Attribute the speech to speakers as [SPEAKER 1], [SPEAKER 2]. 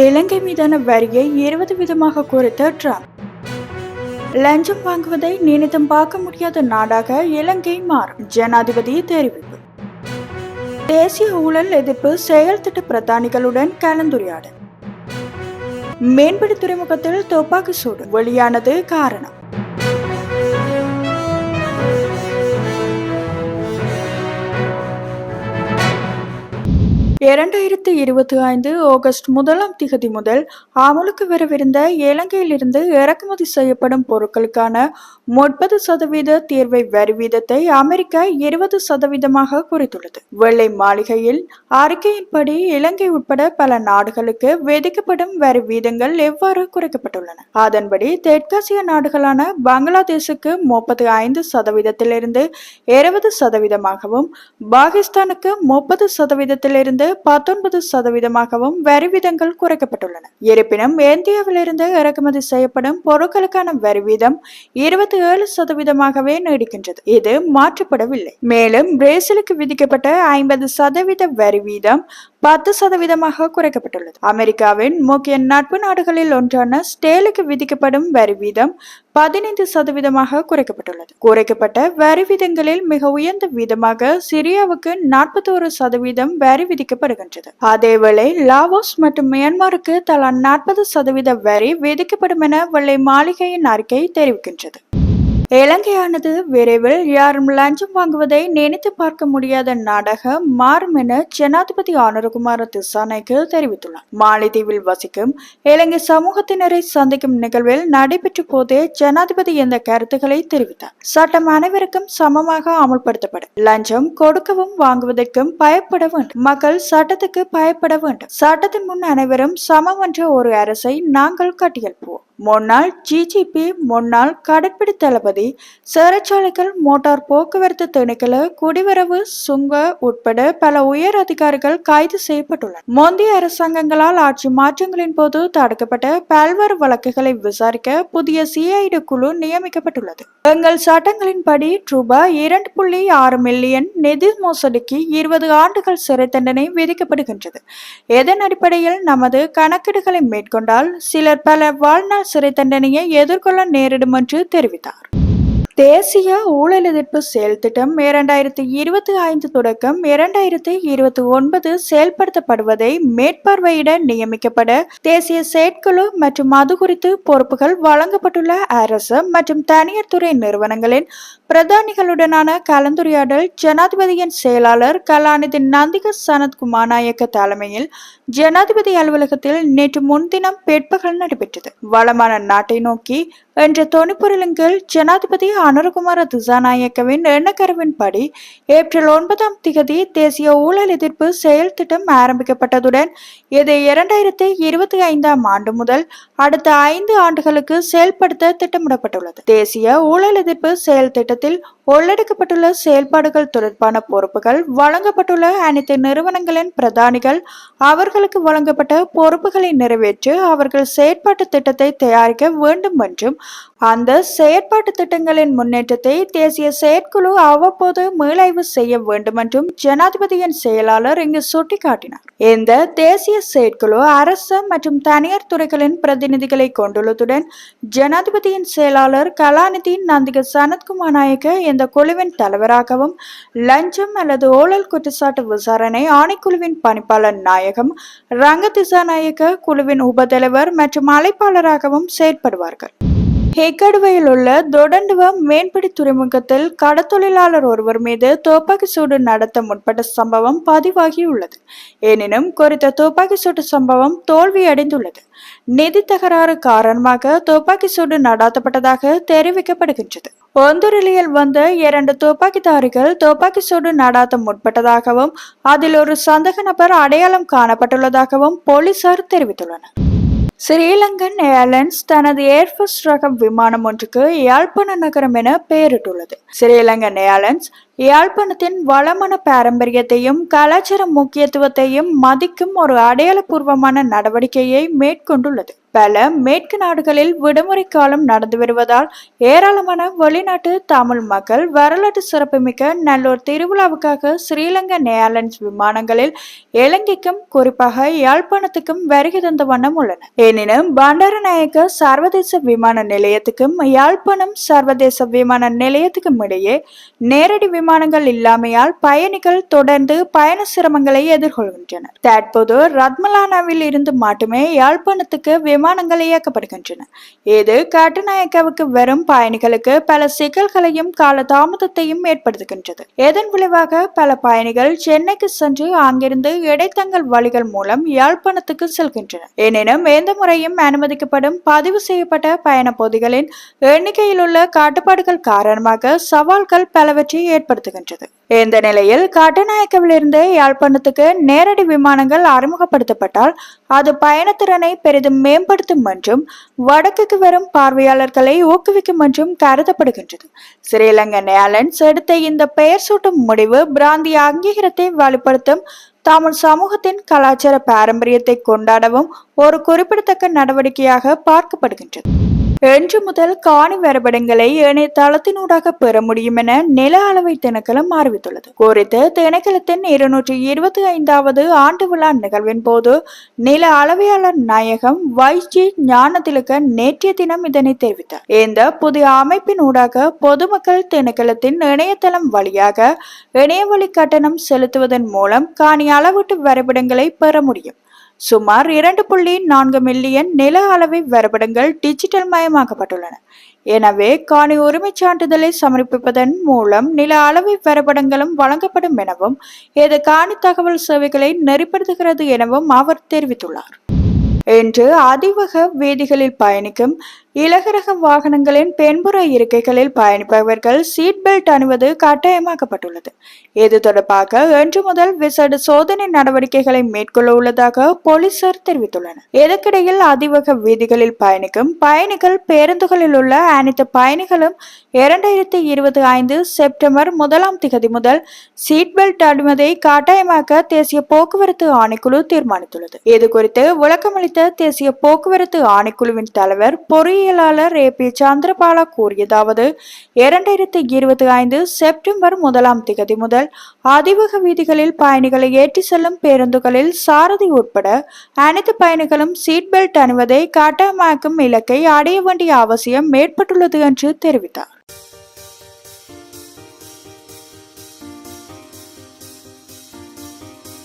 [SPEAKER 1] இலங்கை மீதான வரியை இருபது விதமாக குறைத்த ட்ரம்ப். லஞ்சம் வாங்குவதை நினைத்தும் பார்க்க முடியாத நாடாக இலங்கை மாறும் ஜனாதிபதி தெரிவிப்பு. தேசிய ஊழல் எதிர்ப்பு செயல் திட்ட பிரதானிகளுடன் கலந்துரையாடல். மேம்படி துறைமுகத்தில் துப்பாக்கி சூடு வெளியானது காரணம். இரண்டாயிரத்தி இருபத்தி ஐந்து ஆகஸ்ட் முதலாம் திகதி முதல் அமலுக்கு வரவிருந்த இலங்கையிலிருந்து இறக்குமதி செய்யப்படும் பொருட்களுக்கான முப்பது சதவீத தீர்வை வரி வீதத்தை அமெரிக்கா இருபது சதவீதமாக குறைத்துள்ளது. வெள்ளை மாளிகையில் அறிக்கையின்படி இலங்கை உட்பட பல நாடுகளுக்கு விதிக்கப்படும் வரி வீதங்கள் எவ்வாறு குறைக்கப்பட்டுள்ளன? அதன்படி தெற்காசிய நாடுகளான பங்களாதேஷுக்கு முப்பது ஐந்து சதவீதத்திலிருந்து இருபது சதவீதமாகவும் பாகிஸ்தானுக்கு முப்பது சதவீதத்திலிருந்து பத்தொன்பது சதவீதமாகவும் வரி விதங்கள் குறைக்கப்பட்டுள்ளன. இருப்பினும் இந்தியாவிலிருந்து இறக்குமதி செய்யப்படும் பொருட்களுக்கான வரி வீதம் இருபத்தி ஏழு சதவீதமாகவே நீடிக்கின்றது. இது மாற்றப்படவில்லை. மேலும் பிரேசிலுக்கு விதிக்கப்பட்ட ஐம்பது சதவீத வரி வீதம் பத்து சதவீதமாக குறைக்கப்பட்டுள்ளது. அமெரிக்காவின் முக்கிய நட்பு நாடுகளில் ஒன்றான ஸ்டேலுக்கு விதிக்கப்படும் வரி வீதம் பதினைந்து சதவீதமாக குறைக்கப்பட்டுள்ளது. குறைக்கப்பட்ட வரி வீதங்களில் மிக உயர்ந்த வீதமாக சிரியாவுக்கு நாற்பத்தோரு சதவீதம் வரி விதிக்கப்படுகின்றது. அதேவேளை லாவோஸ் மற்றும் மியான்மருக்கு தலா நாற்பது சதவீத வரி விதிக்கப்படும் என வெள்ளை மாளிகையின் அறிக்கை தெரிவிக்கின்றது. இலங்கையானது விரைவில் யாரும் லஞ்சம் வாங்குவதை நினைத்து பார்க்க முடியாத நாடாக மாறும் என ஜனாதிபதி ஆனரகுமார திசானைக்கு தெரிவித்துள்ளார். மாலைதீவில் வசிக்கும் இலங்கை சமூகத்தினரை சந்திக்கும் நிகழ்வில் நடைபெற்ற போதே ஜனாதிபதி இந்த கருத்துக்களை தெரிவித்தார். சட்டம் அனைவருக்கும் சமமாக அமல்படுத்தப்படும். லஞ்சம் கொடுக்கவும் வாங்குவதற்கும் பயப்பட வேண்டும். மக்கள் சட்டத்துக்கு பயப்பட வேண்டும். சட்டத்தின் முன் அனைவரும் சமம் என்ற ஒரு அரசை நாங்கள் கட்டியெழுப்புவோம் முன்னாள் ஜிஜிபி முன்னாள் கடற்படை தளபதி சிறைச்சாலைகள் மோட்டார் போக்குவரத்து திணைக்கள குடிவரவு சுங்க உட்பட பல உயர் அதிகாரிகள் கைது செய்யப்பட்டுள்ளனர். முந்தைய அரசாங்கங்களால் ஆட்சி மாற்றங்களின் போது தடுக்கப்பட்ட பல்வேறு வழக்குகளை விசாரிக்க புதிய சிஐடி குழு நியமிக்கப்பட்டுள்ளது. எங்கள் சட்டங்களின்படி ரூபாய் இரண்டு புள்ளி ஆறு மில்லியன் நிதி மோசடிக்கு இருபது ஆண்டுகள் சிறை தண்டனை விதிக்கப்படுகின்றது. எதன் அடிப்படையில் நமது கணக்கீடுகளை மேற்கொண்டால் சிலர் பல வாழ்நாள் சிறை தண்டனையை எதிர்கொள்ள நேரிடும் என்று தெரிவித்தார். தேசிய ஊழல் எதிர்ப்பு செயல் திட்டம் இரண்டாயிரத்தி இருபத்தி ஐந்து தொடக்கம் இரண்டாயிரத்தி இருபத்தி ஒன்பது செயல்படுத்தப்படுவதை மேற்பார்வையிட நியமிக்கப்பட தேசிய செயற்குழு மற்றும் அது குறித்து பொறுப்புகள் வழங்கப்பட்டுள்ள அரசு மற்றும் தனியார் துறை நிறுவனங்களின் பிரதானிகளுடனான கலந்துரையாடல் ஜனாதிபதியின் செயலாளர் கலாநிதி நந்திக சனத் குமாநாயக்க தலைமையில் ஜனாதிபதி அலுவலகத்தில் நேற்று முன்தினம் பிற்பகல் நடைபெற்றது. வளமான நாட்டை நோக்கி என்ற தொனிப்பொருளின் கீழ் ஜனாதிபதி அனுரகுமார திசாநாயக்கவின் எண்ணக்கருவின்படி ஏப்ரல் ஒன்பதாம் திகதி தேசிய ஊழல் எதிர்ப்பு செயல் திட்டம் ஆரம்பிக்கப்பட்டதுடன் இது இரண்டாயிரத்தி இருபத்தி ஐந்தாம் ஆண்டு முதல் அடுத்த ஐந்து ஆண்டுகளுக்கு செயல்படுத்த திட்டமிடப்பட்டுள்ளது. தேசிய ஊழல் எதிர்ப்பு செயல் Tel உள்ளடக்கப்பட்டுள்ள செயல்பாடுகள் தொடர்பான பொறுப்புகள் வழங்கப்பட்டுள்ள அனைத்து நிறுவனங்களின் பிரதானிகள் அவர்களுக்கு வழங்கப்பட்ட பொறுப்புகளை நிறைவேற்று அவர்கள் செயற்பாட்டு திட்டத்தை தயாரிக்க வேண்டும் என்றும் அந்த செயற்பாட்டு திட்டங்களின் முன்னேற்றத்தை தேசிய செயற்குழு அவ்வப்போது மீளாய்வு செய்ய வேண்டும் என்றும் ஜனாதிபதியின் செயலாளர் இங்கு சுட்டிக்காட்டினார். இந்த தேசிய செயற்குழு அரசு மற்றும் தனியார் துறைகளின் பிரதிநிதிகளை கொண்டுள்ளதுடன் ஜனாதிபதியின் செயலாளர் கலாநிதி நந்திக சனத்குமார் நாயக்க இந்த குழுவின் தலைவராகவும் லஞ்சம் அல்லது ஊழல் குற்றச்சாட்டு விசாரணை ஆணைக்குழுவின் பணிப்பாளர் நாயகம் ரங்க நாயக குழுவின் உபதலைவர் மற்றும் அழைப்பாளராகவும் செயற்படுவார்கள். ஹெக்கடுவையில் உள்ள தொடண்டுவ மேன்படி துறைமுகத்தில் கடத்தொழிலாளர் ஒருவர் மீது துப்பாக்கி சூடு நடத்த முற்பட்ட சம்பவம் பதிவாகியுள்ளது. எனினும் குறித்த துப்பாக்கி சூடு சம்பவம் தோல்வியடைந்துள்ளது நிதி தகராறு காரணமாக துப்பாக்கி சூடு நடாத்தப்பட்டதாக தெரிவிக்கப்படுகின்றது. ஒந்துரிலியில் வந்த இரண்டு துப்பாக்கிதாரிகள் துப்பாக்கி சூடு நடாத்த முற்பட்டதாகவும் அதில் ஒரு சந்தக நபர் அடையாளம் காணப்பட்டுள்ளதாகவும் போலீசார் தெரிவித்துள்ளனர். ஸ்ரீலங்கன் ஏர்லைன்ஸ் தனது ஏர்ஃபோர்ஸ் ரகம் விமானம் ஒன்றுக்கு யாழ்ப்பாண நகரம் என பெயரிட்டுள்ளது. ஸ்ரீலங்கன் ஏர்லைன்ஸ் யாழ்ப்பாணத்தின் வளமான பாரம்பரியத்தையும் கலாச்சார முக்கியத்துவத்தையும் மதிக்கும் ஒரு அடையாளபூர்வமான நடவடிக்கையை மேற்கொண்டுள்ளது. பல மேற்கு நாடுகளில் விடுமுறை காலம் நடந்து வருவதால் ஏராளமான வெளிநாட்டு தமிழ் மக்கள் வரலாற்று சிறப்புமிக்க நல்லூர் திருவிழாவுக்காக ஸ்ரீலங்கா நேயர்லாண்ட்ஸ் விமானங்களில் இலங்கைக்கும் குறிப்பாக யாழ்ப்பாணத்துக்கும் வருகை தந்த வண்ணம் உள்ளன. எனினும் பண்டாரநாயக்க சர்வதேச விமான நிலையத்துக்கும் யாழ்ப்பாணம் சர்வதேச விமான நிலையத்துக்கும் இடையே நேரடி விமானங்கள் இல்லாமையால் பயணிகள் தொடர்ந்து பயண சிரமங்களை எதிர்கொள்கின்றனர். தற்போது ரத்மலானாவில் இருந்து மட்டுமே யாழ்ப்பாணத்துக்கு விமானங்கள் இயக்கப்படுகின்றன. இது கட்டுநாயக்காவுக்கு வரும் பயணிகளுக்கு பல சிக்கல்களையும் கால தாமதத்தையும் ஏற்படுத்துகின்றது. இதன் விளைவாக பல பயணிகள் சென்னைக்கு சென்று அங்கிருந்து இடைத்தங்கல் வழிகள் மூலம் யாழ்ப்பாணத்துக்கு செல்கின்றனர். எனினும் எந்த முறையும் அனுமதிக்கப்படும் பதிவு செய்யப்பட்ட பயண பொதிகளின் எண்ணிக்கையில் உள்ள கட்டுப்பாடுகள் காரணமாக சவால்கள் பலவற்றை ஏற்படுத்துகின்றது இந்த நிலையில் கட்டுநாயக்கவிலிருந்து யாழ்ப்பாணத்துக்கு நேரடி விமானங்கள் அறிமுகப்படுத்தப்பட்டால் அது பயணத்திறனை பெரிதும் மேம்படுத்தும் என்றும் வடக்குக்கு வரும் பார்வையாளர்களை ஊக்குவிக்கும் என்றும் கருதப்படுகின்றது. ஸ்ரீலங்கன் ஏர்லைன்ஸ் எடுத்த இந்த பெயர் சூட்டும் முடிவு பிராந்திய அங்கீகாரத்தை வலுப்படுத்தும் தமிழ் சமூகத்தின் கலாச்சார பாரம்பரியத்தை கொண்டாடவும் ஒரு குறிப்பிடத்தக்க நடவடிக்கையாக பார்க்கப்படுகின்றது. இன்று முதல் காணி வரைபடங்களை இணையதளத்தினூடாக பெற முடியும் என நில அளவை திணைக்களம் அறிவித்துள்ளது. குறித்து திணைக்களத்தின் இருநூற்றி இருபத்தி ஐந்தாவது ஆண்டு விழா நிகழ்வின் போது நில அளவையாளர் நாயகம் வைஜி ஞானதிலக நேற்றைய தினம் இதனை தெரிவித்தார். இந்த புதிய அமைப்பினூடாக பொதுமக்கள் திணைக்களத்தின் இணையதளம் வழியாக இணையவழி கட்டணம் செலுத்துவதன் மூலம் காணி அளவீட்டு வரைபடங்களை பெற முடியும். சுமார் இரண்டு புள்ளி நான்கு மில்லியன் நில அளவை வரைபடங்கள் டிஜிட்டல் மயமாக்கப்பட்டுள்ளன. எனவே காணி உரிமைச் சான்றிதழை சமர்ப்பிப்பதன் மூலம் நில அளவை வரைபடங்களும் வழங்கப்படும் எனவும் இது காணி தகவல் சேவைகளை நெறிப்படுத்துகிறது எனவும் அவர் தெரிவித்துள்ளார். என்று அதிவக வீதிகளில் பயணிக்கும் இலகரக வாகனங்களின் பெண்புற இருக்கைகளில் பயணிப்பவர்கள் சீட் பெல்ட் அணிவது கட்டாயமாக்கப்பட்டுள்ளது. இது தொடர்பாக இன்று முதல் விசேட சோதனை நடவடிக்கைகளை மேற்கொள்ள உள்ளதாக போலீசார் தெரிவித்துள்ளனர். இதற்கிடையில் அதிவக வீதிகளில் பயணிக்கும் பயணிகள் பேருந்துகளில் உள்ள அனைத்து பயணிகளும் இரண்டாயிரத்தி இருபத்தி ஐந்து செப்டம்பர் முதலாம் திகதி முதல் சீட் பெல்ட் அணிவதை கட்டாயமாக்க தேசிய போக்குவரத்து ஆணைக்குழு தீர்மானித்துள்ளது. இது குறித்து விளக்கமளித்த தேசிய போக்குவரத்து ஆணைக்குழுவின் தலைவர் பொறியியலாளர் ஏ. பி. சந்திரபாலா கூறியதாவது இரண்டாயிரத்தி இருபத்தி ஐந்து செப்டம்பர் முதலாம் திகதி முதல் அதிவக வீதிகளில் பயணிகளை ஏற்றி செல்லும் பேருந்துகளில் சாரதி உட்பட அனைத்து பயணிகளும் சீட் பெல்ட் அணிவதை கட்டாயமாக்கும் இலக்கை அடைய வேண்டிய அவசியம் ஏற்பட்டுள்ளது என்று தெரிவித்தார்.